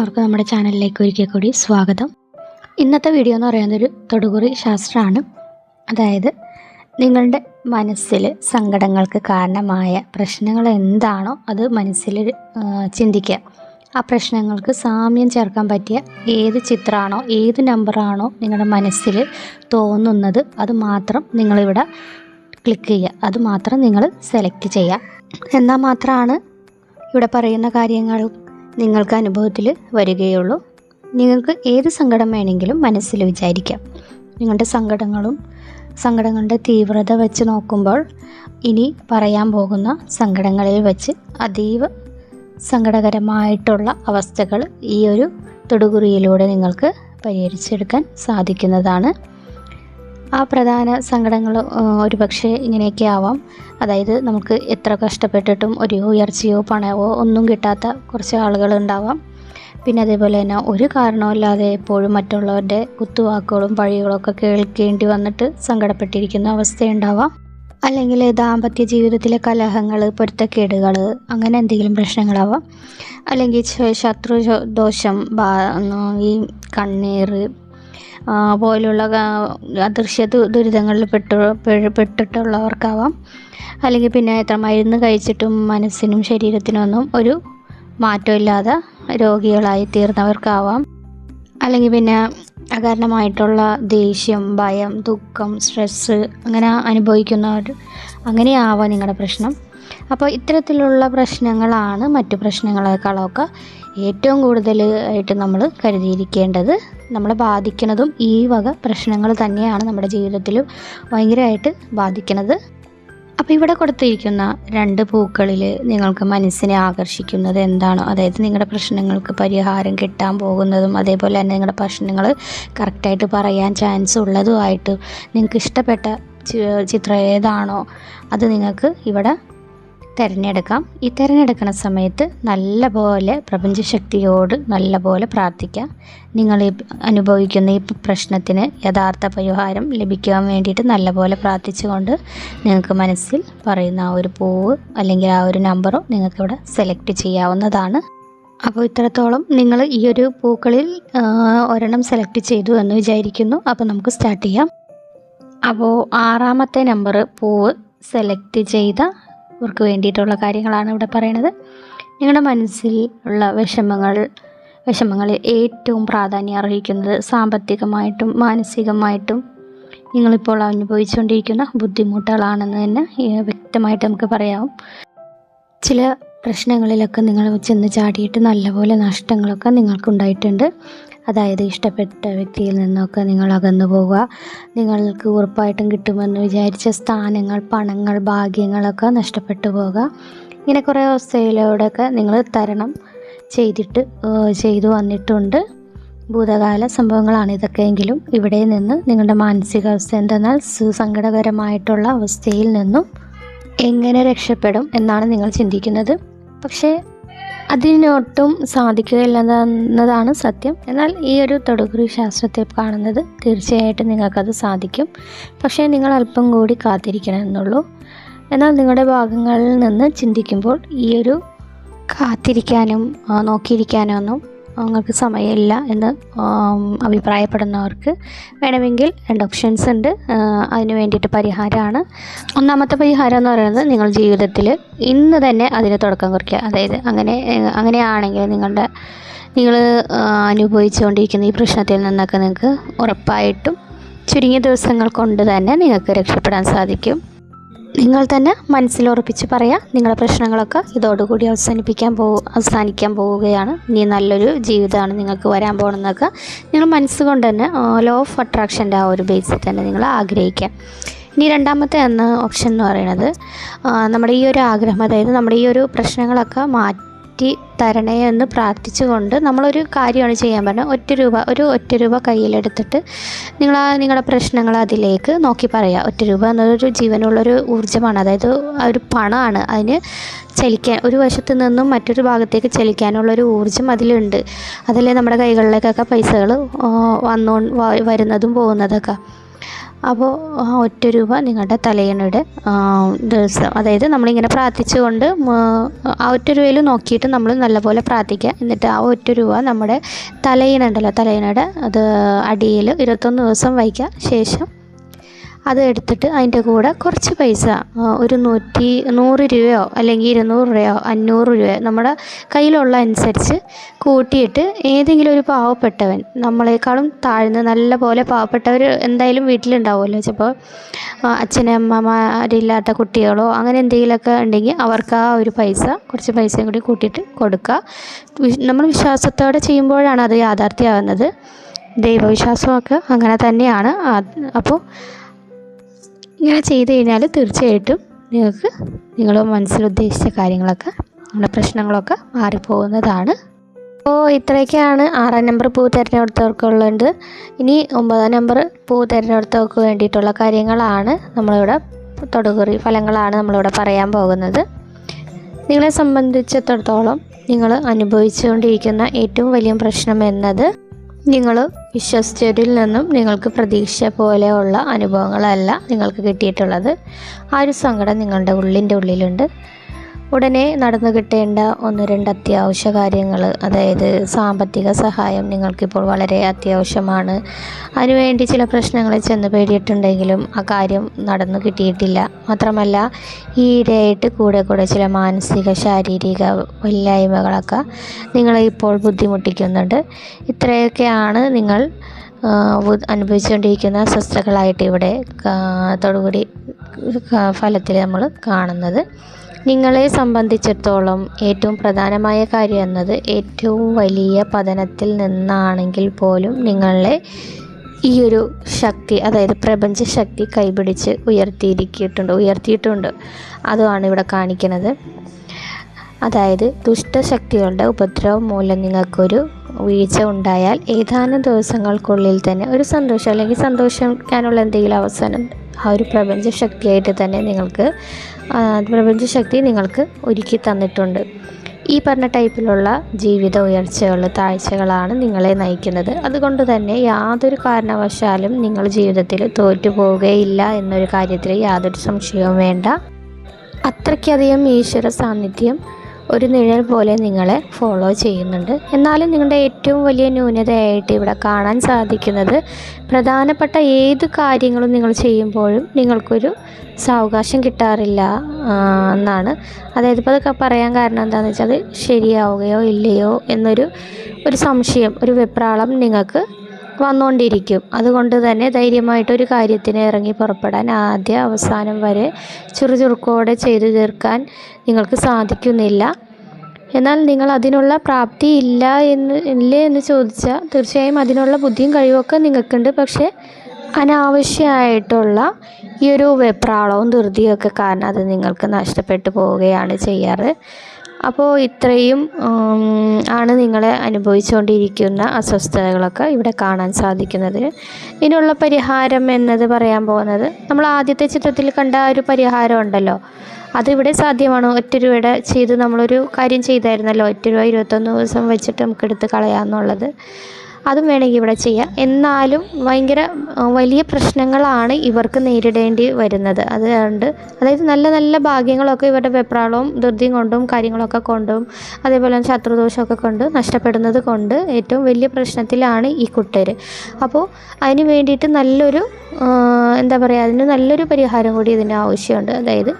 എല്ലാവർക്കും നമ്മുടെ ചാനലിലേക്ക് ഒരിക്കൽ കൂടി സ്വാഗതം. ഇന്നത്തെ വീഡിയോ എന്ന് പറയുന്നത് ഒരു തൊടുകുറി ശാസ്ത്രമാണ്. അതായത് നിങ്ങളുടെ മനസ്സിൽ സങ്കടങ്ങൾക്ക് കാരണമായ പ്രശ്നങ്ങൾ എന്താണോ അത് മനസ്സിൽ ചിന്തിക്കുക. ആ പ്രശ്നങ്ങൾക്ക് സാമ്യം ചേർക്കാൻ പറ്റിയ ഏത് ചിത്രമാണോ ഏത് നമ്പറാണോ നിങ്ങളുടെ മനസ്സിൽ തോന്നുന്നത് അത് മാത്രം നിങ്ങളിവിടെ ക്ലിക്ക് ചെയ്യുക. അത് മാത്രം നിങ്ങൾ സെലക്ട് ചെയ്യുക. എന്നാൽ മാത്രമാണ് ഇവിടെ പറയുന്ന കാര്യങ്ങൾ നിങ്ങൾക്ക് അനുഭവത്തിൽ വരികയുള്ളൂ. നിങ്ങൾക്ക് ഏത് സങ്കടം വേണമെങ്കിലും മനസ്സിൽ വിചാരിക്കാം. നിങ്ങളുടെ സങ്കടങ്ങളും സങ്കടങ്ങളുടെ തീവ്രത വെച്ച് നോക്കുമ്പോൾ ഇനി പറയാൻ പോകുന്ന സങ്കടങ്ങളിൽ വെച്ച് അതീവ സങ്കടകരമായിട്ടുള്ള അവസ്ഥകൾ ഈ ഒരു തൊടുകുറിയിലൂടെ നിങ്ങൾക്ക് പരിഹരിച്ചെടുക്കാൻ സാധിക്കുന്നതാണ്. ആ പ്രധാന സങ്കടങ്ങൾ ഒരു പക്ഷേ ഇങ്ങനെയൊക്കെ ആവാം. അതായത് നമുക്ക് എത്ര കഷ്ടപ്പെട്ടിട്ടും ഒരു ഉയർച്ചയോ പണയോ ഒന്നും കിട്ടാത്ത കുറച്ച് ആളുകൾ ഉണ്ടാവാം. പിന്നെ അതേപോലെ തന്നെ ഒരു കാരണവുമില്ലാതെ എപ്പോഴും മറ്റുള്ളവരുടെ കുത്തുവാക്കുകളും പഴികളൊക്കെ കേൾക്കേണ്ടി വന്നിട്ട് സങ്കടപ്പെട്ടിരിക്കുന്ന അവസ്ഥയുണ്ടാവാം. അല്ലെങ്കിൽ ദാമ്പത്യ ജീവിതത്തിലെ കലഹങ്ങൾ പൊരുത്തക്കേടുകൾ അങ്ങനെ എന്തെങ്കിലും പ്രശ്നങ്ങളാവാം. അല്ലെങ്കിൽ ശത്രു ദോഷം ഈ കണ്ണീർ പോലുള്ള അദൃശ്യ ദുരിതങ്ങളിൽ പെട്ടു പെട്ടിട്ടുള്ളവർക്കാവാം. അല്ലെങ്കിൽ പിന്നെ എത്ര മരുന്ന് കഴിച്ചിട്ടും മനസ്സിനും ശരീരത്തിനൊന്നും ഒരു മാറ്റമില്ലാതെ രോഗികളായി തീർന്നവർക്കാവാം. അല്ലെങ്കിൽ പിന്നെ അകാരണമായിട്ടുള്ള ദേഷ്യം ഭയം ദുഃഖം സ്ട്രെസ്സ് അങ്ങനെ അനുഭവിക്കുന്നവർ അങ്ങനെയാവാം നിങ്ങളുടെ പ്രശ്നം. അപ്പോൾ ഇത്തരത്തിലുള്ള പ്രശ്നങ്ങളാണ് മറ്റു പ്രശ്നങ്ങളെക്കാളൊക്കെ ഏറ്റവും കൂടുതൽ ആയിട്ട് നമ്മൾ കരുതിയിരിക്കേണ്ടത് നമ്മളെ ബാധിക്കുന്നതും ഈ വക പ്രശ്നങ്ങൾ തന്നെയാണ് നമ്മുടെ ജീവിതത്തിൽ ഭയങ്കരമായിട്ട് ബാധിക്കുന്നത്. അപ്പോൾ ഇവിടെ കൊടുത്തിരിക്കുന്ന രണ്ട് പൂക്കളിൽ നിങ്ങൾക്ക് മനസ്സിനെ ആകർഷിക്കുന്നത് എന്താണോ? അതായത് നിങ്ങളുടെ പ്രശ്നങ്ങൾക്ക് പരിഹാരം കിട്ടാൻ പോകുന്നതും അതേപോലെ തന്നെ നിങ്ങളുടെ പ്രശ്നങ്ങൾ കറക്റ്റായിട്ട് പറയാൻ ചാൻസ് ഉള്ളതുമായിട്ട് നിങ്ങൾക്ക് ഇഷ്ടപ്പെട്ട ചിത്രം ഏതാണോ അത് നിങ്ങൾക്ക് ഇവിടെ തിരഞ്ഞെടുക്കാം. ഈ തിരഞ്ഞെടുക്കുന്ന സമയത്ത് നല്ല പോലെ പ്രപഞ്ചശക്തിയോട് നല്ല പോലെ പ്രാർത്ഥിക്കാം. നിങ്ങൾ അനുഭവിക്കുന്ന ഈ പ്രശ്നത്തിന് യഥാർത്ഥ പരിഹാരം ലഭിക്കാൻ വേണ്ടിയിട്ട് നല്ല പോലെ പ്രാർത്ഥിച്ചുകൊണ്ട് നിങ്ങൾക്ക് മനസ്സിൽ പറയുന്ന ആ ഒരു പൂവ് അല്ലെങ്കിൽ ആ ഒരു നമ്പറോ നിങ്ങൾക്ക് ഇവിടെ സെലക്ട് ചെയ്യാവുന്നതാണ്. അപ്പോൾ ഇത്രത്തോളം നിങ്ങൾ ഈ ഒരു പൂക്കളിൽ ഒരെണ്ണം സെലക്ട് ചെയ്തു എന്ന് വിചാരിക്കുന്നു. അപ്പോൾ നമുക്ക് സ്റ്റാർട്ട് ചെയ്യാം. അപ്പോൾ ആറാമത്തെ നമ്പർ പൂവ് സെലക്ട് ചെയ്ത ഇവർക്ക് വേണ്ടിയിട്ടുള്ള കാര്യങ്ങളാണ് ഇവിടെ പറയുന്നത് നിങ്ങളുടെ മനസ്സിൽ ഉള്ള വിഷമങ്ങൾ വിഷമങ്ങളിൽ ഏറ്റവും പ്രാധാന്യം അർഹിക്കുന്നത് സാമ്പത്തികമായിട്ടും മാനസികമായിട്ടും നിങ്ങളിപ്പോൾ അനുഭവിച്ചുകൊണ്ടിരിക്കുന്ന ബുദ്ധിമുട്ടുകളാണെന്ന് തന്നെ വ്യക്തമായിട്ട് നമുക്ക് പറയാം. ചില പ്രശ്നങ്ങളിലൊക്കെ നിങ്ങൾ ചെന്ന് ചാടിയിട്ട് നല്ലപോലെ നഷ്ടങ്ങളൊക്കെ നിങ്ങൾക്കുണ്ടായിട്ടുണ്ട്. അതായത് ഇഷ്ടപ്പെട്ട വ്യക്തിയിൽ നിന്നൊക്കെ നിങ്ങൾ അകന്നു പോവുക. നിങ്ങൾക്ക് ഉറപ്പായിട്ടും കിട്ടുമെന്ന് വിചാരിച്ച സ്ഥാനങ്ങൾ പണങ്ങൾ ഭാഗ്യങ്ങളൊക്കെ നഷ്ടപ്പെട്ടു പോവുക. ഇങ്ങനെ കുറേ അവസ്ഥയിലൂടെയൊക്കെ നിങ്ങൾ തരണം ചെയ്തിട്ട് ചെയ്തു വന്നിട്ടുണ്ട്. ഭൂതകാല സംഭവങ്ങളാണ് ഇതൊക്കെയെങ്കിലും ഇവിടെ നിന്ന് നിങ്ങളുടെ മാനസികാവസ്ഥ എന്തെന്നാൽ സുസങ്കടകരമായിട്ടുള്ള അവസ്ഥയിൽ നിന്നും എങ്ങനെ രക്ഷപ്പെടും എന്നാണ് നിങ്ങൾ ചിന്തിക്കുന്നത്. പക്ഷേ അതിനൊട്ടും സാധിക്കുകയില്ലെന്നതാണ് സത്യം. എന്നാൽ ഈ ഒരു തൊടുകുറി ശാസ്ത്രത്തെ കാണുന്നത് തീർച്ചയായിട്ടും നിങ്ങൾക്കത് സാധിക്കും. പക്ഷേ നിങ്ങൾ അല്പം കൂടി കാത്തിരിക്കണം എന്നുള്ളൂ. എന്നാൽ നിങ്ങളുടെ ഭാഗങ്ങളിൽ നിന്ന് ചിന്തിക്കുമ്പോൾ ഈ ഒരു കാത്തിരിക്കാനും നോക്കിയിരിക്കാനൊന്നും നിങ്ങൾക്ക് സമയമില്ല എന്ന് അഭിപ്രായപ്പെടുന്നവർക്ക് വേണമെങ്കിൽ രണ്ട് ഓപ്ഷൻസ് ഉണ്ട് അതിന് വേണ്ടിയിട്ട് പരിഹാരമാണ്. ഒന്നാമത്തെ പരിഹാരം എന്ന് പറയുന്നത് നിങ്ങൾ ജീവിതത്തിൽ ഇന്ന് തന്നെ അതിന് തുടക്കം കുറിക്കുക. അതായത് അങ്ങനെ അങ്ങനെയാണെങ്കിൽ നിങ്ങളുടെ നിങ്ങൾ അനുഭവിച്ചുകൊണ്ടിരിക്കുന്ന ഈ പ്രശ്നത്തിൽ നിന്നൊക്കെ നിങ്ങൾക്ക് ഉറപ്പായിട്ടും ചുരുങ്ങിയ ദിവസങ്ങൾ കൊണ്ട് തന്നെ നിങ്ങൾക്ക് രക്ഷപ്പെടാൻ സാധിക്കും. നിങ്ങൾ തന്നെ മനസ്സിലുറപ്പിച്ച് പറയാം നിങ്ങളുടെ പ്രശ്നങ്ങളൊക്കെ ഇതോടുകൂടി അവസാനിപ്പിക്കാൻ പോ അവസാനിക്കാൻ പോവുകയാണ്. ഇനി നല്ലൊരു ജീവിതമാണ് നിങ്ങൾക്ക് വരാൻ പോകണമെന്നൊക്കെ നിങ്ങൾ മനസ്സുകൊണ്ട് തന്നെ ലോ ഓഫ് അട്രാക്ഷന്റെ ആ ഒരു ബേസിൽ തന്നെ നിങ്ങൾ ആഗ്രഹിക്കാം ഇനി രണ്ടാമത്തെ എന്ന ഓപ്ഷൻ എന്ന് പറയുന്നത് നമ്മുടെ ഈ ഒരു ആഗ്രഹം അതായത് നമ്മുടെ ഈ ഒരു പ്രശ്നങ്ങളൊക്കെ മാറ്റി തരണേ എന്ന് പ്രാർത്ഥിച്ചുകൊണ്ട് നമ്മളൊരു കാര്യമാണ് ചെയ്യാൻ പറഞ്ഞത്. ഒറ്റ രൂപ ഒരു ഒറ്റ രൂപ കയ്യിലെടുത്തിട്ട് നിങ്ങൾ ആ നിങ്ങളുടെ പ്രശ്നങ്ങൾ അതിലേക്ക് നോക്കി പറയുക. ഒറ്റ രൂപ എന്നതൊരു ജീവനുള്ളൊരു ഊർജമാണ്. അതായത് ഒരു പണമാണ് അതിന് ചലിക്കാൻ ഒരു വശത്ത് നിന്നും മറ്റൊരു ഭാഗത്തേക്ക് ചലിക്കാനുള്ളൊരു ഊർജം അതിലുണ്ട്. അതല്ലേ നമ്മുടെ കൈകളിലേക്കൊക്കെ പൈസകൾ വന്നോ വരുന്നതും പോകുന്നതൊക്കെ. അപ്പോൾ ആ ഒറ്റ രൂപ നിങ്ങളുടെ തലയണയുടെ ദിവസം അതായത് നമ്മളിങ്ങനെ പ്രാർത്ഥിച്ചുകൊണ്ട് ആ ഒറ്റ രൂപയിൽ നോക്കിയിട്ട് നമ്മൾ നല്ലപോലെ പ്രാർത്ഥിക്കുക. എന്നിട്ട് ആ ഒറ്റ രൂപ നമ്മുടെ തലയിണ ഉണ്ടല്ലോ തലയിണയുടെ അത് അടിയിൽ ഇരുപത്തൊന്ന് ദിവസം വയ്ക്കുക. ശേഷം അത് എടുത്തിട്ട് അതിന്റെ കൂടെ കുറച്ച് പൈസ ഒരു നൂറ്റി നൂറ് രൂപയോ അല്ലെങ്കിൽ ഇരുന്നൂറ് രൂപയോ അഞ്ഞൂറ് രൂപയോ നമ്മുടെ കയ്യിലുള്ള അനുസരിച്ച് കൂട്ടിയിട്ട് ഏതെങ്കിലും ഒരു പാവപ്പെട്ടവൻ നമ്മളെക്കാളും താഴ്ന്ന് നല്ല പോലെ പാവപ്പെട്ടവർ എന്തായാലും വീട്ടിലുണ്ടാവുമല്ലോ. ചിലപ്പോൾ അച്ഛനും അമ്മമാരില്ലാത്ത കുട്ടികളോ അങ്ങനെ എന്തെങ്കിലുമൊക്കെ ഉണ്ടെങ്കിൽ അവർക്ക് ആ ഒരു പൈസ കുറച്ച് പൈസയും കൂടി കൂട്ടിയിട്ട് കൊടുക്കുക. നമ്മൾ വിശ്വാസത്തോടെ ചെയ്യുമ്പോഴാണ് അത് യാഥാർത്ഥ്യമാകുന്നത്. ദൈവവിശ്വാസമൊക്കെ അങ്ങനെ തന്നെയാണ്. അപ്പോൾ ഇങ്ങനെ ചെയ്ത് കഴിഞ്ഞാൽ തീർച്ചയായിട്ടും നിങ്ങൾക്ക് നിങ്ങൾ മനസ്സിൽ ഉദ്ദേശിച്ച കാര്യങ്ങളൊക്കെ നിങ്ങളുടെ പ്രശ്നങ്ങളൊക്കെ മാറിപ്പോകുന്നതാണ്. അപ്പോൾ ഇത്രയൊക്കെയാണ് ആറാം നമ്പർ പൂ തിരഞ്ഞെടുത്തവർക്കുള്ളത്. ഇനി ഒമ്പതാം നമ്പർ പൂ തിരഞ്ഞെടുത്തവർക്ക് വേണ്ടിയിട്ടുള്ള കാര്യങ്ങളാണ് നമ്മളിവിടെ തൊടുകുറി ഫലങ്ങളാണ് നമ്മളിവിടെ പറയാൻ പോകുന്നത്. നിങ്ങളെ സംബന്ധിച്ചിടത്തോളം നിങ്ങൾ അനുഭവിച്ചുകൊണ്ടിരിക്കുന്ന ഏറ്റവും വലിയ പ്രശ്നം എന്നത് നിങ്ങൾ വിശ്വസിച്ചവരിൽ നിന്നും നിങ്ങൾക്ക് പ്രതീക്ഷ പോലെയുള്ള അനുഭവങ്ങളല്ല നിങ്ങൾക്ക് കിട്ടിയിട്ടുള്ളത്. ആ ഒരു സങ്കടം നിങ്ങളുടെ ഉള്ളിന്റെ ഉള്ളിലുണ്ട്. ഉടനെ നടന്നു കിട്ടേണ്ട ഒന്ന് രണ്ട് അത്യാവശ്യ കാര്യങ്ങൾ അതായത് സാമ്പത്തിക സഹായം നിങ്ങൾക്കിപ്പോൾ വളരെ അത്യാവശ്യമാണ്. അതിനുവേണ്ടി ചില പ്രശ്നങ്ങൾ ചെന്ന് പേടിയിട്ടുണ്ടെങ്കിലും ആ കാര്യം നടന്നു കിട്ടിയിട്ടില്ല. മാത്രമല്ല ഈ ഇടയായിട്ട് കൂടെ കൂടെ ചില മാനസിക ശാരീരിക ഇല്ലായ്മകളൊക്കെ നിങ്ങളെ ഇപ്പോൾ ബുദ്ധിമുട്ടിക്കുന്നുണ്ട്. ഇത്രയൊക്കെയാണ് നിങ്ങൾ അനുഭവിച്ചുകൊണ്ടിരിക്കുന്ന അസ്വസ്ഥകളായിട്ട് ഇവിടെ കാ- തൊടുകൂടി ഫലത്തിൽ നമ്മൾ കാണുന്നത്. നിങ്ങളെ സംബന്ധിച്ചിടത്തോളം ഏറ്റവും പ്രധാനമായ കാര്യം എന്നത് ഏറ്റവും വലിയ പതനത്തിൽ നിന്നാണെങ്കിൽ പോലും നിങ്ങളെ ഈ ഒരു ശക്തി അതായത് പ്രപഞ്ച ശക്തി കൈപിടിച്ച് ഉയർത്തിയിരിക്കിയിട്ടുണ്ട് ഉയർത്തിയിട്ടുണ്ട്. അതുമാണ് ഇവിടെ കാണിക്കുന്നത്. അതായത് ദുഷ്ടശക്തികളുടെ ഉപദ്രവം മൂലം നിങ്ങൾക്കൊരു വീഴ്ച ഉണ്ടായാൽ ഏതാനും ദിവസങ്ങൾക്കുള്ളിൽ തന്നെ ഒരു സന്തോഷം അല്ലെങ്കിൽ സന്തോഷിക്കാനുള്ള എന്തെങ്കിലും അവസരം ആ ഒരു പ്രപഞ്ച ശക്തിയായിട്ട് തന്നെ നിങ്ങൾക്ക് ആ, പ്രപഞ്ച നിങ്ങൾക്ക് ഒരുക്കി തന്നിട്ടുണ്ട്. ഈ പറഞ്ഞ ടൈപ്പിലുള്ള ജീവിത ഉയർച്ചകൾ താഴ്ചകളാണ് നിങ്ങളെ നയിക്കുന്നത്. അതുകൊണ്ട് തന്നെ യാതൊരു കാരണവശാലും നിങ്ങൾ ജീവിതത്തിൽ തോറ്റു പോവുകയില്ല എന്നൊരു കാര്യത്തിൽ യാതൊരു സംശയവും വേണ്ട. അത്രയ്ക്കധികം ഈശ്വര സാന്നിധ്യം ഒരു നിഴൽ പോലെ നിങ്ങളെ ഫോളോ ചെയ്യുന്നുണ്ട്. എന്നാലും നിങ്ങളുടെ ഏറ്റവും വലിയ ന്യൂനതയായിട്ട് ഇവിടെ കാണാൻ സാധിക്കുന്നത് പ്രധാനപ്പെട്ട ഏത് കാര്യങ്ങളും നിങ്ങൾ ചെയ്യുമ്പോഴും നിങ്ങൾക്കൊരു സാവകാശം കിട്ടാറില്ല എന്നാണ്. അതായത് ഇപ്പോൾ അതൊക്കെ പറയാൻ കാരണം എന്താണെന്ന് വെച്ചാൽ ശരിയാവുകയോ ഇല്ലയോ എന്നൊരു ഒരു സംശയം ഒരു വെപ്രാളം നിങ്ങൾക്ക് വന്നുകൊണ്ടിരിക്കും. അതുകൊണ്ട് തന്നെ ധൈര്യമായിട്ടൊരു കാര്യത്തിന് ഇറങ്ങി പുറപ്പെടാൻ ആദ്യ അവസാനം വരെ ചുറുചുറുക്കോടെ ചെയ്തു തീർക്കാൻ നിങ്ങൾക്ക് സാധിക്കുന്നില്ല. എന്നാൽ നിങ്ങൾ അതിനുള്ള പ്രാപ്തി ഇല്ല എന്ന് ഇല്ലേ എന്ന് ചോദിച്ചാൽ തീർച്ചയായും അതിനുള്ള ബുദ്ധിയും കഴിവൊക്കെ നിങ്ങൾക്കുണ്ട്. പക്ഷേ അനാവശ്യമായിട്ടുള്ള ഈ ഒരു വെപ്രാളവും ധൃതിയൊക്കെ കാരണം അത് നിങ്ങൾക്ക് നഷ്ടപ്പെട്ടു പോവുകയാണ് ചെയ്യാറ്. അപ്പോൾ ഇത്രയും ആണ് നിങ്ങളെ അനുഭവിച്ചുകൊണ്ടിരിക്കുന്ന അസ്വസ്ഥതകളൊക്കെ ഇവിടെ കാണാൻ സാധിക്കുന്നത് ഇതിനുള്ള പരിഹാരം എന്നത് പറയാൻ പോകുന്നത് നമ്മൾ ആദ്യത്തെ ചിത്രത്തിൽ കണ്ട ഒരു പരിഹാരം ഉണ്ടല്ലോ. അതിവിടെ സാധ്യമാണ്? ഒറ്റ രൂപയുടെ ചെയ്ത് നമ്മളൊരു കാര്യം ചെയ്തായിരുന്നല്ലോ? ഒറ്റ രൂപ ഇരുപത്തൊന്ന് ദിവസം വെച്ചിട്ട് നമുക്ക് എടുത്ത് കളയാമെന്നുള്ളത്. അതും വേണമെങ്കിൽ ഇവിടെ ചെയ്യാം. എന്നാലും ഭയങ്കര വലിയ പ്രശ്നങ്ങളാണ് ഇവർക്ക് നേരിടേണ്ടി വരുന്നത്. അതുകൊണ്ട് അതായത് നല്ല നല്ല ഭാഗ്യങ്ങളൊക്കെ ഇവരുടെ വെപ്രാളവും ധൃതിയും കൊണ്ടും കാര്യങ്ങളൊക്കെ കൊണ്ടും അതേപോലെ തന്നെ ശത്രുദോഷമൊക്കെ കൊണ്ട് നഷ്ടപ്പെടുന്നത് കൊണ്ട് ഏറ്റവും വലിയ പ്രശ്നത്തിലാണ് ഈ കുട്ടർ അപ്പോൾ അതിന് വേണ്ടിയിട്ട് നല്ലൊരു എന്താ പറയുക അതിന് നല്ലൊരു പരിഹാരം കൂടി ഇതിന്റെ ആവശ്യമുണ്ട്. അതായത്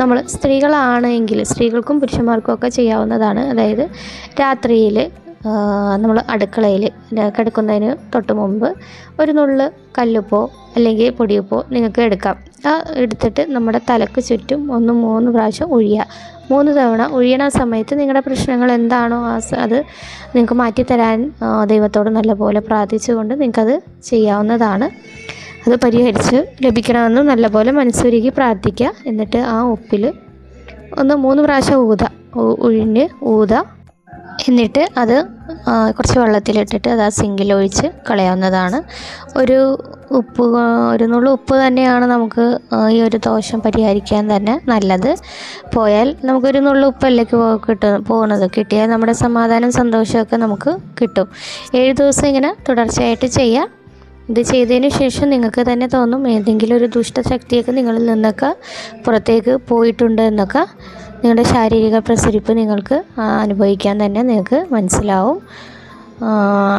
നമ്മൾ സ്ത്രീകളാണെങ്കിൽ സ്ത്രീകൾക്കും പുരുഷന്മാർക്കും ഒക്കെ ചെയ്യാവുന്നതാണ്. അതായത് രാത്രിയിൽ നമ്മൾ അടുക്കളയിൽ കിടക്കുന്നതിന് തൊട്ട് മുമ്പ് ഒരു നുള്ള് കല്ലുപ്പോ അല്ലെങ്കിൽ പൊടിയുപ്പോ നിങ്ങൾക്ക് എടുക്കാം. ആ എടുത്തിട്ട് നമ്മുടെ തലക്ക് ചുറ്റും ഒന്ന് മൂന്ന് പ്രാവശ്യം ഒഴിയുക മൂന്ന് തവണ ഒഴിയണ സമയത്ത് നിങ്ങളുടെ പ്രശ്നങ്ങൾ എന്താണോ ആ അത് നിങ്ങൾക്ക് മാറ്റിത്തരാൻ ദൈവത്തോട് നല്ലപോലെ പ്രാർത്ഥിച്ചുകൊണ്ട് നിങ്ങൾക്കത് ചെയ്യാവുന്നതാണ്. അത് പരിഹരിച്ച് ലഭിക്കണമെന്ന് നല്ലപോലെ മനസ്സൊരുക്കി പ്രാർത്ഥിക്കുക. എന്നിട്ട് ആ ഉപ്പിൽ ഒന്ന് മൂന്ന് പ്രാവശ്യം ഊത ഉഴിഞ്ഞ് ഊത. എന്നിട്ട് അത് കുറച്ച് വെള്ളത്തിലിട്ടിട്ട് അത് ആ സിങ്കിൽ ഒഴിച്ച് കളയാവുന്നതാണ്. ഒരു ഉപ്പ് ഒരു നുള്ളു ഉപ്പ് തന്നെയാണ് നമുക്ക് ഈ ഒരു ദോഷം പരിഹരിക്കാൻ തന്നെ നല്ലത്. പോയാൽ നമുക്കൊരു നുള്ളു ഉപ്പല്ലേക്ക് കിട്ടും പോകുന്നത് കിട്ടിയാൽ നമ്മുടെ സമാധാനം സന്തോഷമൊക്കെ നമുക്ക് കിട്ടും. ഏഴ് ദിവസം ഇങ്ങനെ തുടർച്ചയായിട്ട് ചെയ്യാം. ഇത് ചെയ്തതിന് ശേഷം നിങ്ങൾക്ക് തന്നെ തോന്നും ഏതെങ്കിലും ഒരു ദുഷ്ടശക്തിയൊക്കെ നിങ്ങളിൽ നിന്നൊക്കെ പുറത്തേക്ക് പോയിട്ടുണ്ട് എന്നൊക്കെ നിങ്ങളുടെ ശാരീരിക പ്രസരിപ്പ് നിങ്ങൾക്ക് അനുഭവിക്കാൻ തന്നെ നിങ്ങൾക്ക് മനസ്സിലാവും.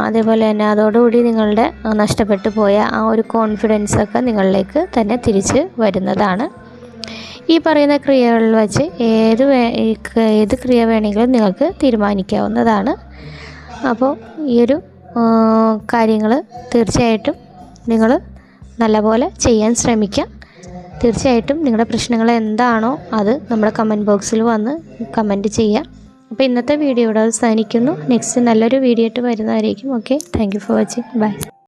അതേപോലെ തന്നെ അതോടുകൂടി നിങ്ങളുടെ നഷ്ടപ്പെട്ടു പോയ ആ ഒരു കോൺഫിഡൻസൊക്കെ നിങ്ങളിലേക്ക് തന്നെ തിരിച്ച് വരുന്നതാണ്. ഈ പറയുന്ന ക്രിയകളിൽ വച്ച് ഏത് ഏത് ക്രിയ വേണമെങ്കിലും നിങ്ങൾക്ക് തീരുമാനിക്കാവുന്നതാണ്. അപ്പോൾ ഈ ഒരു കാര്യങ്ങൾ തീർച്ചയായിട്ടും നിങ്ങൾ നല്ലപോലെ ചെയ്യാൻ ശ്രമിക്കുക തീർച്ചയായിട്ടും നിങ്ങളുടെ പ്രശ്നങ്ങൾ എന്താണോ അത് നമ്മുടെ കമന്റ് ബോക്സിൽ വന്ന് കമന്റ് ചെയ്യുക. അപ്പോൾ ഇന്നത്തെ വീഡിയോ ഇവിടെ അവസാനിക്കുന്നു. നെക്സ്റ്റ് നല്ലൊരു വീഡിയോ ആയിട്ട് വരുന്നതായിരിക്കും. Okay thank for watching bye